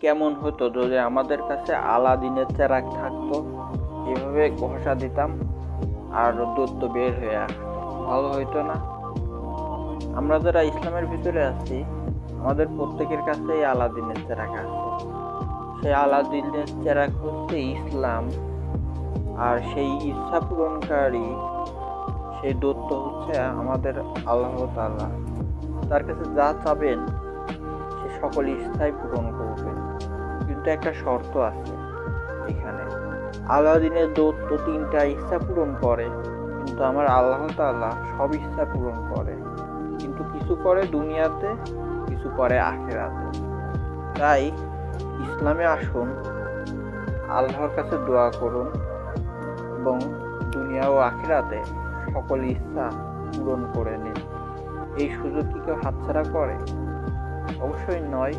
কেমন হতো যদি আমাদের কাছে আলাদিনের চেরাক থাকতো? এভাবে ঘষা দিতাম আর দূরত্ব বের হয়ে ভালো হইতো না। আমরা যারা ইসলামের ভিতরে আছি, আমাদের প্রত্যেকের কাছেই আলাদিনের চেরাক আছে। সেই আলাদিনের চেরাক হচ্ছে ইসলাম। আর সেই ইচ্ছা পূরণকারী, সেই দত্ত হচ্ছে আমাদের আল্লাহ তাআলা। তার কাছে যা চাবেন সকল ইচ্ছাই পূরণ করবে। কিন্তু একটা শর্ত আছে এখানে। আলাদিনের দত্ত তিনটা ইচ্ছা পূরণ করে, কিন্তু আমার আল্লাহ তাআলা সব ইচ্ছা পূরণ করে। কিন্তু কিছু করে দুনিয়াতে, কিছু করে আখেরাতে। তাই ইসলামে আসুন, আল্লাহর কাছে দোয়া করুন এবং দুনিয়া ও আখিরাতে সকল ইচ্ছা পূরণ করে নিন। এই সুযোগ কি কেউ হাতছাড়া করে? অবশ্যই নয়।